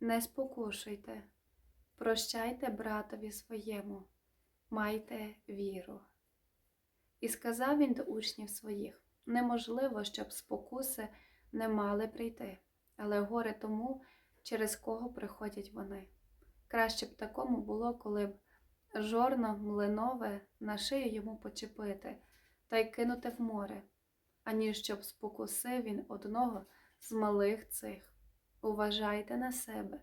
Не спокушуйте, прощайте братові своєму, майте віру. І сказав він до учнів своїх: неможливо, щоб спокуси не мали прийти, але горе тому, через кого приходять вони. Краще б такому було, коли б жорно млинове на шию йому почепити та й кинути в море, аніж щоб спокусив він одного з малих цих. Уважайте на себе.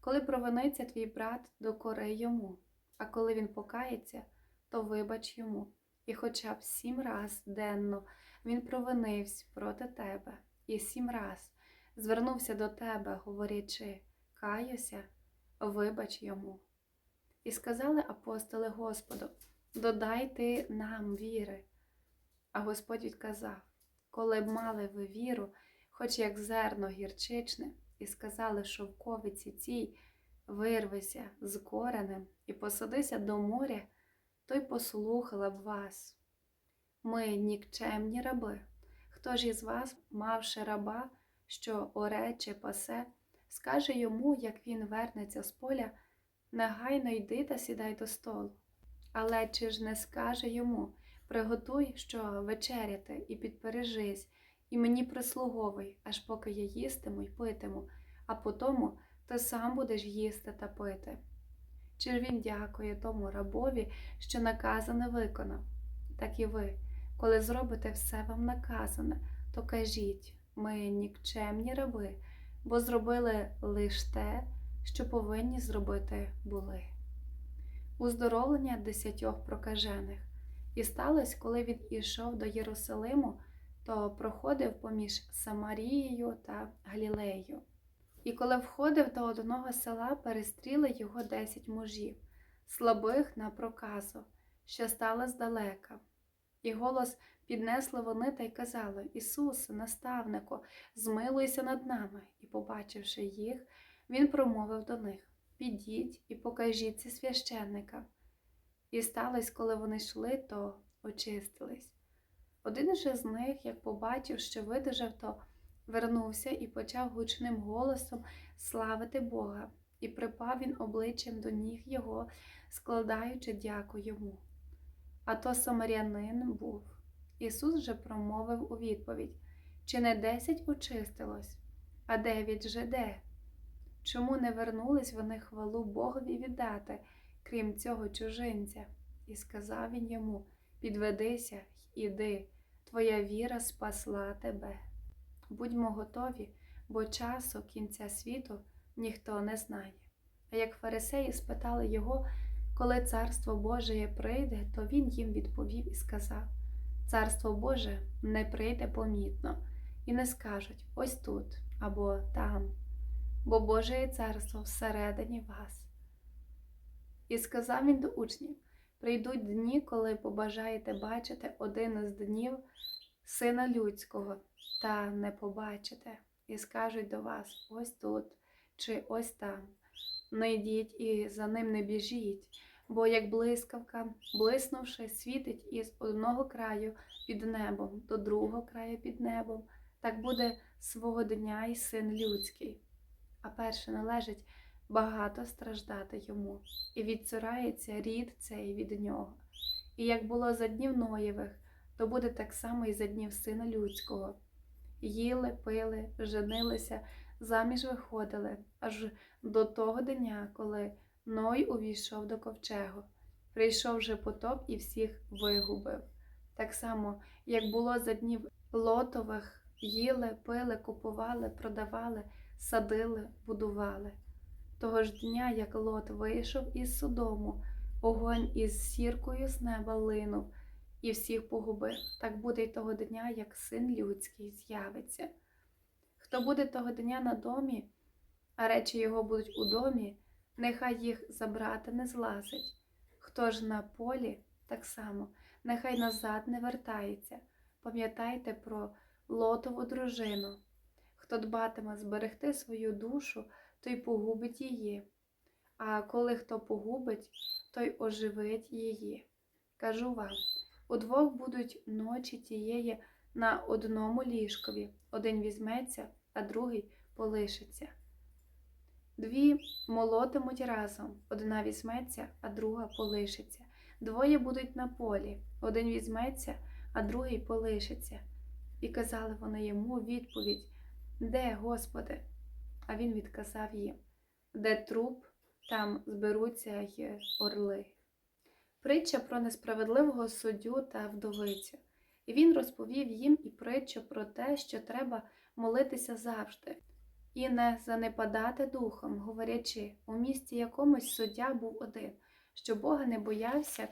Коли провиниться твій брат, докори йому, а коли він покається, то вибач йому. І хоча б сім раз денно він провинився проти тебе, і сім раз звернувся до тебе, говорячи каюся, вибач йому. І сказали апостоли Господу: Додай ти нам віри. А Господь відказав: Коли б мали ви віру, хоч як зерно гірчичне, і сказали шовковиці цій, вирвися з коренем і посадися до моря, то й послухала б вас. Ми нікчемні раби. Хто ж із вас, мавши раба, що оре чи пасе, скаже йому, як він вернеться з поля, негайно йди та сідай до столу. Але чи ж не скаже йому приготуй, що вечеряти, і підпережись, і мені прислуговуй, аж поки я їстиму й питиму, а потому ти сам будеш їсти та пити. Чи ж він дякує тому рабові, що наказане виконав? Так і ви, коли зробите все вам наказане, то кажіть ми нікчемні раби, бо зробили лише те, що повинні зробити були. Уздоровлення десятьох прокажених. І сталося, коли він ішов до Єрусалиму, то проходив поміж Самарією та Галілеєю. І коли входив до одного села, перестріли його десять мужів, слабих на проказу, що стали здалека. І голос піднесли вони та й казали Ісусе, наставнику, змилуйся над нами. І, побачивши їх, Він промовив до них Підіть і покажіться священника. І сталося, коли вони йшли, то очистились. Один же з них, як побачив, що видержав, то вернувся і почав гучним голосом славити Бога, і припав він обличчям до ніг його, складаючи дяку йому. А то самарянин був. Ісус же промовив у відповідь чи не десять очистилось, а дев'ять же де? Чому не вернулись вони хвалу Богові віддати, крім цього чужинця? І сказав він йому Підведися іди, твоя віра спасла тебе. Будьмо готові, бо часу кінця світу ніхто не знає. А як фарисеї спитали його, коли царство Боже прийде, то він їм відповів і сказав: Царство Боже не прийде помітно, і не скажуть ось тут або там, бо Боже царство всередині вас. І сказав він до учнів: прийдуть дні, коли побажаєте бачити один із днів Сина Людського, та не побачите, і скажуть до вас ось тут чи ось там. Не йдіть і за ним не біжіть, бо як блискавка, блиснувши, світить із одного краю під небом до другого краю під небом, так буде свого дня і син людський. А перше належить багато страждати йому, і відцурається рід цей від нього. І як було за днів Ноєвих, то буде так само і за днів сина людського. Їли, пили, женилися, заміж виходили, аж до того дня, коли Ной увійшов до ковчегу. Прийшов же потоп і всіх вигубив. Так само, як було за днів лотових, їли, пили, купували, продавали, садили, будували. Того ж дня, як лот вийшов із Содому, огонь із сіркою з неба линув і всіх погубив. Так буде й того дня, як син людський з'явиться. Хто буде того дня на домі, а речі його будуть у домі, нехай їх забрати не злазить. Хто ж на полі, так само, нехай назад не вертається. Пам'ятайте про лотову дружину. Хто дбатиме зберегти свою душу, той погубить її. А коли хто погубить, той оживить її. Кажу вам, удвох будуть ночі тієї на одному ліжкові, один візьметься, а другий полишиться. Дві молотимуть разом, одна візьметься, а друга полишиться. Двоє будуть на полі, один візьметься, а другий полишиться. І казали вони йому відповідь Де, Господи? А він відказав їм Де труп, там зберуться й орли. Притча про несправедливого суддю та вдовицю. І він розповів їм і притчу про те, що треба молитися завжди, і не занепадати духом, говорячи, у місті якомусь суддя був один, що Бога не боявся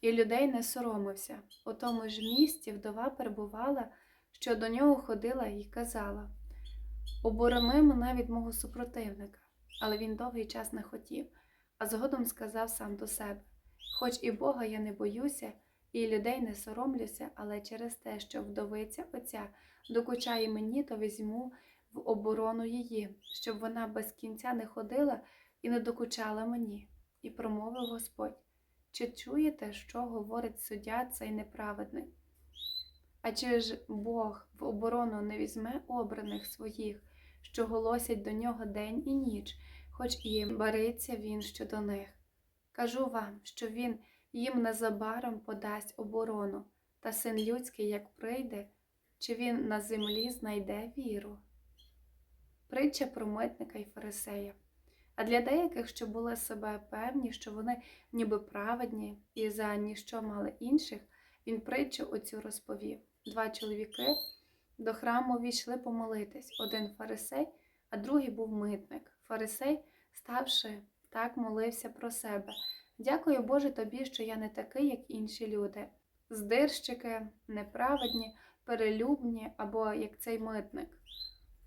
і людей не соромився. У тому ж місті вдова перебувала, що до нього ходила і казала Оборони мене від мого супротивника. Але він довгий час не хотів, а згодом сказав сам до себе Хоч і Бога я не боюся, і людей не соромлюся, але через те, що вдовиця оця докучає мені, то візьму в оборону її, щоб вона без кінця не ходила і не докучала мені. І промовив Господь чи чуєте, що говорить суддя цей неправедний? А чи ж Бог в оборону не візьме обраних своїх, що голосять до нього день і ніч, хоч і бариться він щодо них? Кажу вам, що він їм незабаром подасть оборону, та син людський, як прийде, чи він на землі знайде віру? Притча про митника і фарисея. А для деяких, що були себе певні, що вони ніби праведні і за ніщо мали інших, він притчу оцю розповів. Два чоловіки до храму війшли помолитись один фарисей, а другий був митник. Фарисей, ставши так, молився про себе. Дякую Боже тобі, що я не такий, як інші люди. Здирщики, неправедні, перелюбні або як цей митник.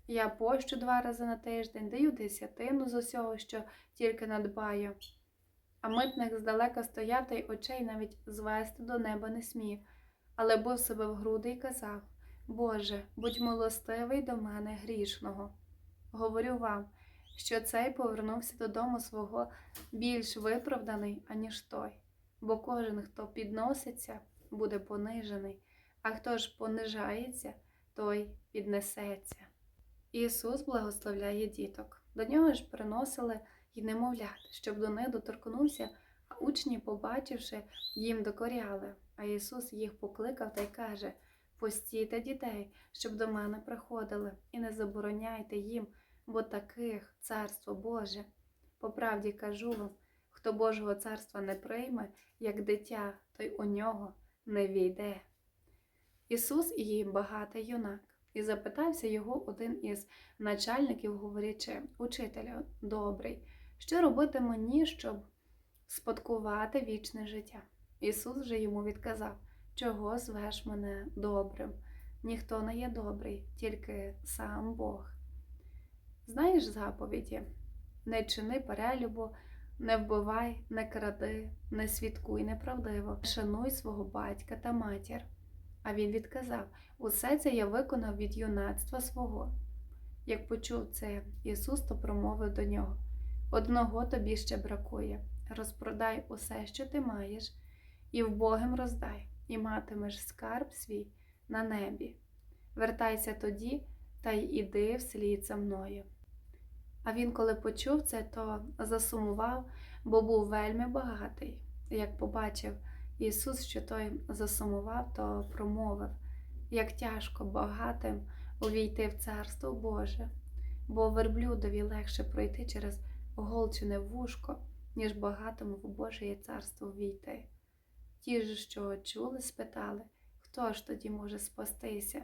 Я пощу два рази на тиждень, даю десятину з усього, що тільки надбаю. А митник здалека стояв та й очей навіть звести до неба не смів, але бив себе в груди і казав Боже, будь милостивий до мене грішного. Говорю вам, що цей повернувся додому свого більш виправданий, аніж той, бо кожен, хто підноситься, буде понижений, а хто ж понижається, той піднесеться. Ісус благословляє діток. До нього ж приносили й немовлят, щоб до них доторкнувся, а учні, побачивши, їм докоряли. А Ісус їх покликав та й каже Пустійте дітей, щоб до мене приходили, і не забороняйте їм, бо таких царство Боже. По правді кажу вам, хто Божого царства не прийме, як дитя, той у нього не війде. Ісус і багатий юнак. І запитався його один із начальників, говорячи, Учителю, добрий, що робити мені, щоб спадкувати вічне життя? Ісус же йому відказав, чого звеш мене добрим? Ніхто не є добрий, тільки сам Бог. Знаєш заповіді не чини перелюбу, не вбивай, не кради, не свідкуй неправдиво, шануй свого батька та матір. А він відказав усе це я виконав від юнацтва свого. Як почув це, Ісус то промовив до нього одного тобі ще бракує розпродай усе, що ти маєш, і вбогим роздай, і матимеш скарб свій на небі. Вертайся тоді та й іди вслід за мною. А він, коли почув це, то засумував, бо був вельми багатий. Як побачив Ісус, що той засумував, то промовив, як тяжко багатим увійти в Царство Боже, бо верблюдові легше пройти через голчене вушко, ніж багатому в Божеє царство війти. Ті ж, що чули, спитали, хто ж тоді може спастися?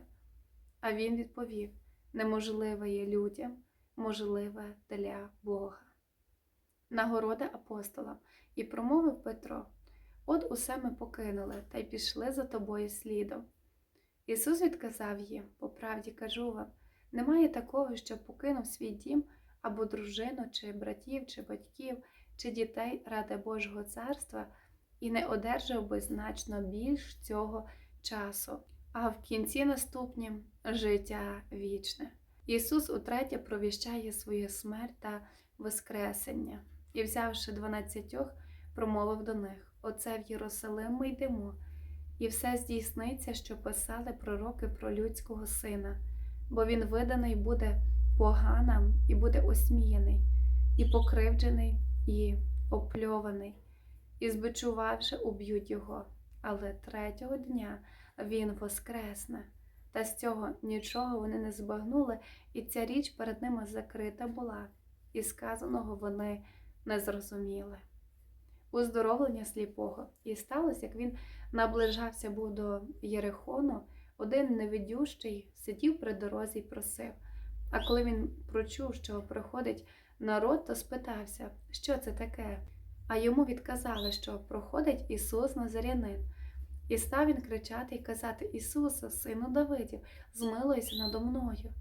А він відповів: неможливе є людям, можливе для Бога. Нагорода апостола і промовив Петро: От усе ми покинули та й пішли за тобою слідом. Ісус відказав їм, по правді кажу вам, немає такого, що покинув свій дім або дружину, чи братів, чи батьків, чи дітей ради Божого царства і не одержав би значно більш цього часу, а в кінці наступнім життя вічне. Ісус утретє провіщає свою смерть та Воскресення. І, взявши дванадцятьох, промовив до них: Оце в Єрусалим ми йдемо, і все здійсниться, що писали пророки про людського сина, бо він виданий буде погана і буде осміяний, і покривджений, і опльований, і збичувавши, уб'ють його. Але третього дня він воскресне. Та з цього нічого вони не збагнули, і ця річ перед ними закрита була, і сказаного вони не зрозуміли. Уздоровлення сліпого, і сталося, як він наближався був до Єрихону, один невидющий сидів при дорозі й просив. А коли він прочув, що приходить народ, то спитався, що це таке. А йому відказали, що проходить Ісус Назарянин. І став він кричати і казати Ісусе, сину Давидів, змилуйся надо мною.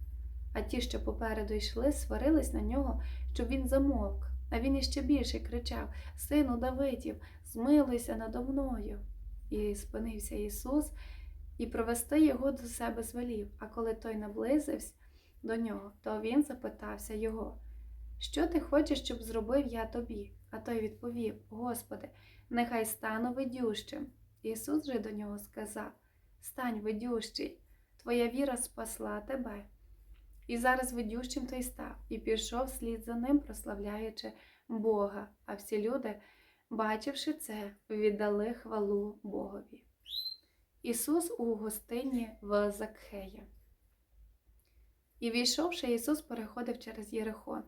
А ті, що попереду йшли, сварились на нього, щоб він замовк. А він іще більше кричав Сину Давидів, змилуйся надо мною. І спинився Ісус і провести його до себе звелів. А коли той наблизився до нього, то він запитався його, що ти хочеш, щоб зробив я тобі? А той відповів: Господи, нехай стану видющим. Ісус же до нього сказав: Стань видющий, твоя віра спасла тебе. І зараз видющим той став, і пішов слід за ним, прославляючи Бога. А всі люди, бачивши це, віддали хвалу Богові. Ісус у гостині в Закхея. І війшовши, Ісус переходив через Єрихон.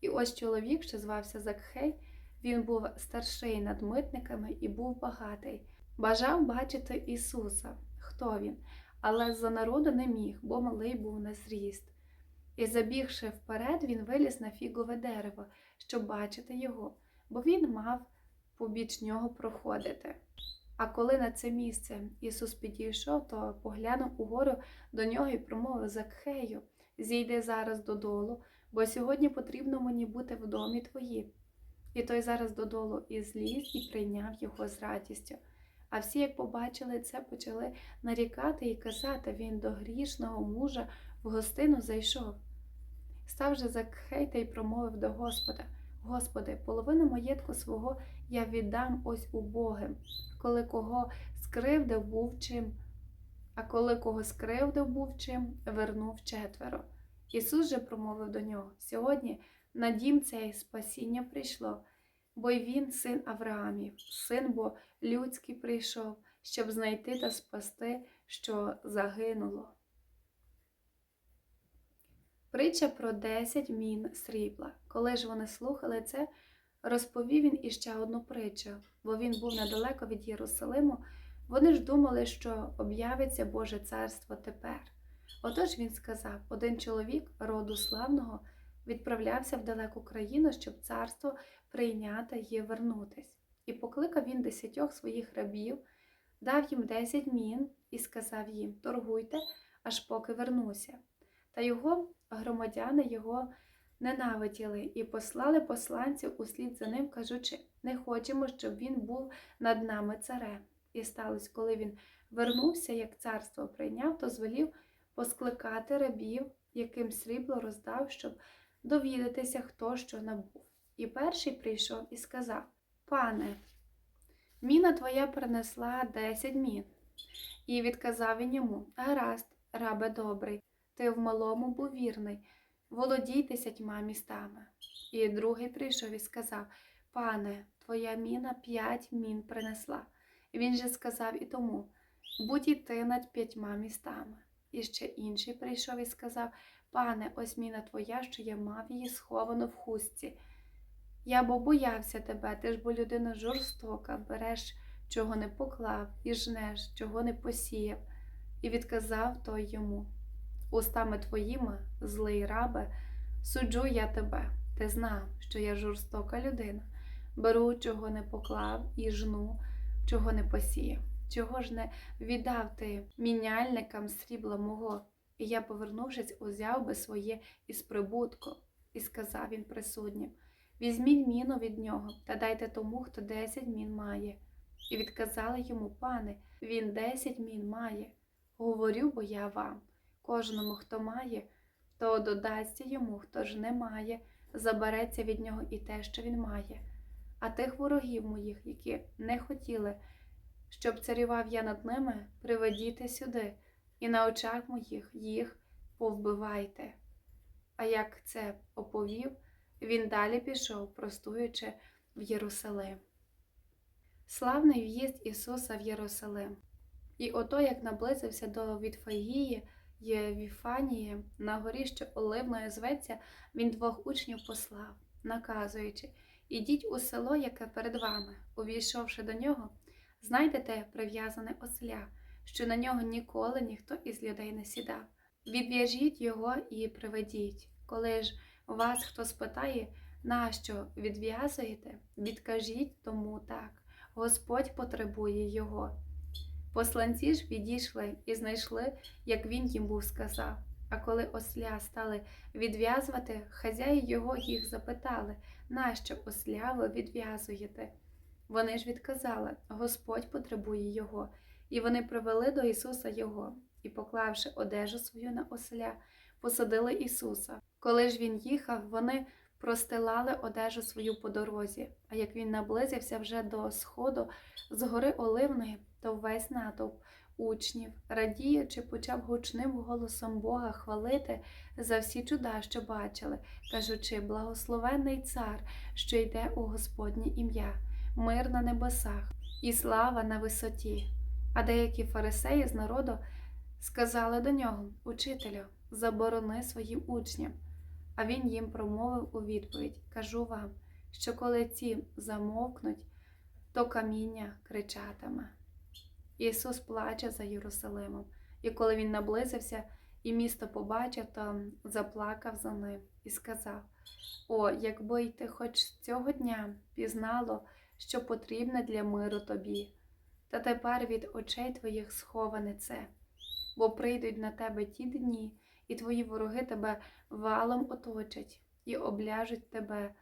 І ось чоловік, що звався Закхей, він був старший над митниками і був багатий. Бажав бачити Ісуса, хто він, але за народу не міг, бо малий був на зріст. І, забігши вперед, він виліз на фігове дерево, щоб бачити його, бо він мав побіч нього проходити. А коли на це місце Ісус підійшов, то поглянув угору до нього і промовив Закхею, зійди зараз додолу, бо сьогодні потрібно мені бути в домі твоїм. І той зараз додолу і зліз і прийняв його з радістю. А всі, як побачили це, почали нарікати і казати він до грішного мужа в гостину зайшов. Став же Закхей та й промовив до Господа: Господи, половину маєтку свого я віддам ось убогим, коли кого скривдив був чим, а коли кого скривдив був чим, вернув четверо. Ісус же промовив до нього: Сьогодні на дім цей спасіння прийшло, бо й він син Авраамів, син бо людський прийшов, щоб знайти та спасти, що загинуло. Притча про десять мін срібла. Коли ж вони слухали це, розповів він іще одну притчу, бо він був недалеко від Єрусалиму. Вони ж думали, що об'явиться Боже царство тепер. Отож він сказав: один чоловік роду славного відправлявся в далеку країну, щоб царство прийняти і вернутись. І покликав він десятьох своїх рабів, дав їм десять мін і сказав їм: Торгуйте, аж поки вернуся. Та його громадяни його ненавиділи і послали посланців услід за ним, кажучи: не хочемо, щоб він був над нами царем. І сталося, коли він вернувся, як царство прийняв, то звелів поскликати рабів, яким срібло роздав, щоб довідатися, хто що набув. І перший прийшов і сказав: Пане, міна твоя принесла десять мін. І відказав він йому: Гаразд, рабе добрий, ти в малому був вірний, володій десятьма містами. І другий прийшов і сказав: Пане, твоя міна п'ять мін принесла. Він же сказав і тому: будь і ти над п'ятьма містами. І ще інший прийшов і сказав: Пане, ось міна твоя, що я мав її сховану в хустці. Я бо боявся тебе, ти ж бо людина жорстока, береш, чого не поклав, і жнеш, чого не посіяв, і відказав той йому. Устами твоїми, злий рабе, суджу я тебе, ти знав, що я жорстока людина, беру, чого не поклав, і жну, чого не посіяв. Чого ж не віддав ти міняльникам срібла мого, і я, повернувшись, узяв би своє із прибутку, і сказав він присутнім Візьміть міну від нього та дайте тому, хто десять мін має. І відказали йому, пане, він десять мін має. Говорю, бо я вам. Кожному, хто має, то додасться йому, хто ж не має, забереться від нього і те, що він має. А тих ворогів моїх, які не хотіли, щоб царював я над ними, приведіте сюди, і на очах моїх їх повбивайте. А як це оповів, він далі пішов, простуючи в Єрусалим. Славний в'їзд Ісуса в Єрусалим. І ото, як наблизився до Вітфагії є Віфанії, на горі, що Оливною зветься, він двох учнів послав, наказуючи Ідіть у село, яке перед вами. Увійшовши до нього, знайдете прив'язане осля, що на нього ніколи ніхто із людей не сідав. Відв'яжіть його і приведіть. Коли ж вас хто спитає, нащо відв'язуєте, відкажіть тому так. Господь потребує його. Посланці ж відійшли і знайшли, як він їм був сказав. А коли осля стали відв'язувати, хазяї його їх запитали, нащо осля ви відв'язуєте? Вони ж відказали Господь потребує його, і вони привели до Ісуса Його, і, поклавши одежу свою на осля, посадили Ісуса. Коли ж він їхав, вони простилали одежу свою по дорозі. А як він наблизився вже до сходу з гори Оливної, то весь натовп учнів, радіючи, почав гучним голосом Бога хвалити за всі чуда, що бачили, кажучи, благословенний цар, що йде у Господнє ім'я, мир на небесах і слава на висоті. А деякі фарисеї з народу сказали до нього, Учителю, заборони своїм учням. А він їм промовив у відповідь: Кажу вам, що коли ці замовкнуть, то каміння кричатиме. Ісус плаче за Єрусалимом, і коли він наблизився і місто побачив, то заплакав за ним і сказав: О, якби й ти хоч цього дня пізнало, що потрібне для миру тобі, та тепер від очей твоїх сховане це, бо прийдуть на тебе ті дні, і твої вороги тебе валом оточать, і обляжуть тебе,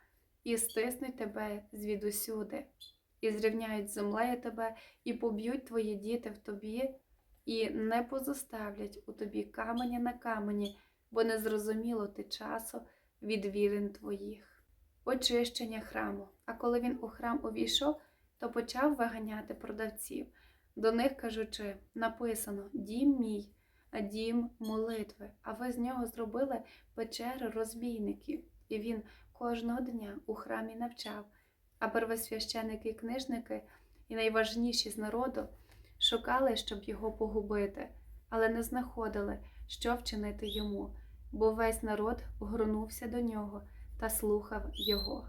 і стиснуть тебе звідусюди, і зрівняють землею тебе, і поб'ють твої діти в тобі, і не позоставлять у тобі каменя на камені, бо не зрозуміло ти часу від вірин твоїх. Очищення храму. А коли він у храм увійшов, то почав виганяти продавців, до них кажучи, написано Дім мій дім молитви, а ви з нього зробили печери розбійників, і він кожного дня у храмі навчав, а первосвященики і книжники, і найважніші з народу шукали, щоб його погубити, але не знаходили, що вчинити йому, бо весь народ горнувся до нього та слухав його.